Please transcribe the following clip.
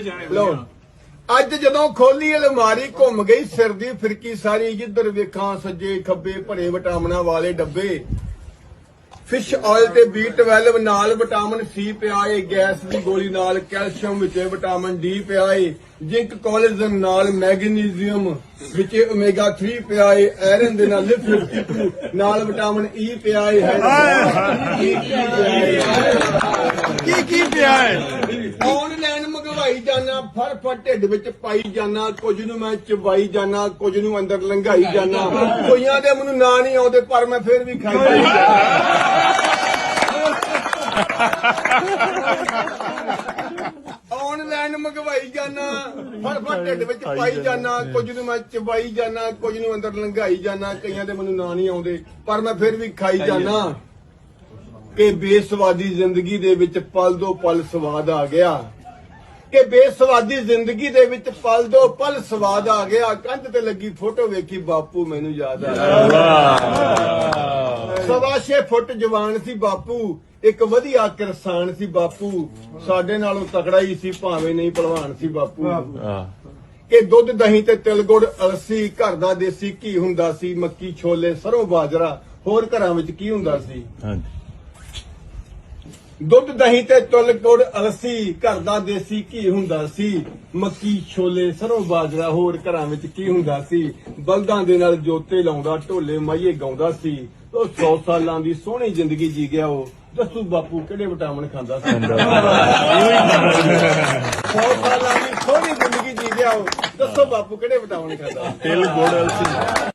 ਜਾਣੇ ਅੱਜ ਜਦੋਂ ਖੋਲੀ ਅਲਮਾਰੀ ਘੁੰਮ ਗਈ ਸਿਰ ਦੀ ਫਿਰਕੀ ਸਾਰੀ ਜਿੱਧਰ ਵੇਖਾਂ ਸੱਜੇ ਖੱਬੇ ਭਰੇ ਵਿਟਾਮਿਨਾਂ ਵਾਲੇ ਡੱਬੇ। ਫਿਸ਼ ਆਇਲ ਤੇ B12 ਨਾਲ ਵਿਟਾਮਿਨ ਸੀ ਪਿਆ ਏ ਗੈਸ ਦੀ ਗੋਲੀ ਨਾਲ ਕੈਲਸ਼ੀਅਮ ਵਿੱਚ ਵਿਟਾਮਿਨ ਡੀ ਪਿਆ ਏ ਜ਼ਿੰਕ ਕੋਲੇਜਨ ਨਾਲ ਮੈਗਨੀਜ਼ੀਅਮ ਵਿੱਚ ਓਮੇਗਾ 3 ਪਿਆ ਏ ਆਇਰਨ ਦੇ ਨਾਲ ਲਿਫਟ ਨਾਲ ਵਿਟਾਮਿਨ ਈ ਪਿਆ ਏ ਕੀ ਕੀ ਪਿਆ ਹੈ। ਆਨਲਾਈਨ ਮੰਗਵਾਈ ਜਾਣਾ ਫੜ ਫੜ ਢਿੱਡ ਵਿੱਚ ਪਾਈ ਜਾਣਾ ਕੁਝ ਨੂੰ ਮੈਂ ਚਬਾਈ ਜਾਣਾ ਕੁਝ ਨੂੰ ਅੰਦਰ ਲੰਘਾਈ ਜਾਣਾ ਕੋਈਆਂ ਦੇ ਮੈਨੂੰ ਨਾਂ ਨਹੀਂ ਆਉਂਦੇ, ਪਰ ਮੈਂ ਫਿਰ ਵੀ ਖਾਈ ਆਨਲਾਈਨ ਮੰਗਵਾਈ ਜਾਣਾ ਫੜ ਫੜ ਢਿੱਡ ਵਿੱਚ ਪਾਈ ਜਾਣਾ ਕੁਝ ਨੂੰ ਮੈਂ ਚਬਾਈ ਜਾਣਾ ਕੁਝ ਨੂੰ ਅੰਦਰ ਲੰਘਾਈ ਜਾਣਾ ਕਈਆਂ ਦੇ ਮੈਨੂੰ ਨਾਂ ਨਹੀਂ ਆਉਂਦੇ, ਪਰ ਮੈਂ ਫਿਰ ਵੀ ਖਾਈ ਜਾਣਾ ਕਿ ਬੇਸਵਾਦੀ ਜ਼ਿੰਦਗੀ ਦੇ ਵਿੱਚ ਪਲ ਦੋ ਪਲ ਸਵਾਦ ਆ ਗਿਆ। ਕਿ ਬੇਸਵਾਦੀ ਜ਼ਿੰਦਗੀ ਦੇ ਵਿੱਚ ਪਲ ਦੋ ਪਲ ਸਵਾਦ ਆ ਗਿਆ। ਕੰਧ ਤੇ ਲੱਗੀ ਫੋਟੋ ਵੇਖੀ ਬਾਪੂ ਮੈਨੂੰ ਯਾਦ ਆ ਗਿਆ। ਸਵਾ ਛੇ ਫੁੱਟ ਜਵਾਨ ਸੀ ਬਾਪੂ। ਇੱਕ ਵਧੀਆ ਕਿਰਸਾਨ ਸੀ ਬਾਪੂ। ਸਾਡੇ ਨਾਲੋਂ ਤਕੜਾ ਹੀ ਸੀ ਭਾਵੇਂ ਨਹੀਂ ਪਹਿਲਵਾਨ ਸੀ ਬਾਪੂ। ਕਿ ਦੁੱਧ ਦਹੀਂ ਤੇ ਤਿਲ ਗੁੜ ਅਲਸੀ ਘਰ ਦਾ ਦੇਸੀ ਘੀ ਹੁੰਦਾ ਸੀ ਮੱਕੀ ਛੋਲੇ ਸਰੋਂ ਬਾਜਰਾ। ਹੋਰ ਘਰਾਂ ਵਿੱਚ ਕੀ ਹੁੰਦਾ ਸੀ? ਹਾਂਜੀ। ਦੁੱਧ ਦਹੀਂ ਤੇ ਤਿਲ ਗੁੜ ਅਲਸੀ ਘਰ ਦਾ ਦੇਸੀ ਘੀ ਹੁੰਦਾ ਸੀ। ਮੱਕੀ ਛੋਲੇ ਸਰੋਂ ਬਾਜਰਾ ਹੋਰ ਘਰਾਂ ਵਿੱਚ ਕੀ ਹੁੰਦਾ ਸੀ? ਬਲਦਾਂ ਦੇ ਨਾਲ ਜੋਤੇ ਲਾਉਂਦਾ ਢੋਲੇ ਮਾਈਏ ਗਾਉਂਦਾ ਸੀ। ਉਹ 100 ਸਾਲਾਂ ਦੀ ਸੋਹਣੀ ਜ਼ਿੰਦਗੀ ਜੀ ਗਿਆ ਉਹ। ਦੱਸੂ ਬਾਪੂ ਕਿਹੜੇ ਵਿਟਾਮਿਨ ਖਾਂਦਾ ਸੀ? 100 ਸਾਲਾਂ ਦੀ ਸੋਹਣੀ ਜ਼ਿੰਦਗੀ ਜੀ ਗਿਆ ਉਹ। ਦੱਸੋ ਬਾਪੂ ਕਿਹੜੇ ਵਿਟਾਮਿਨ ਖਾਂਦਾ ਤਿਲ ਗੁੜ ਅਲਸੀ।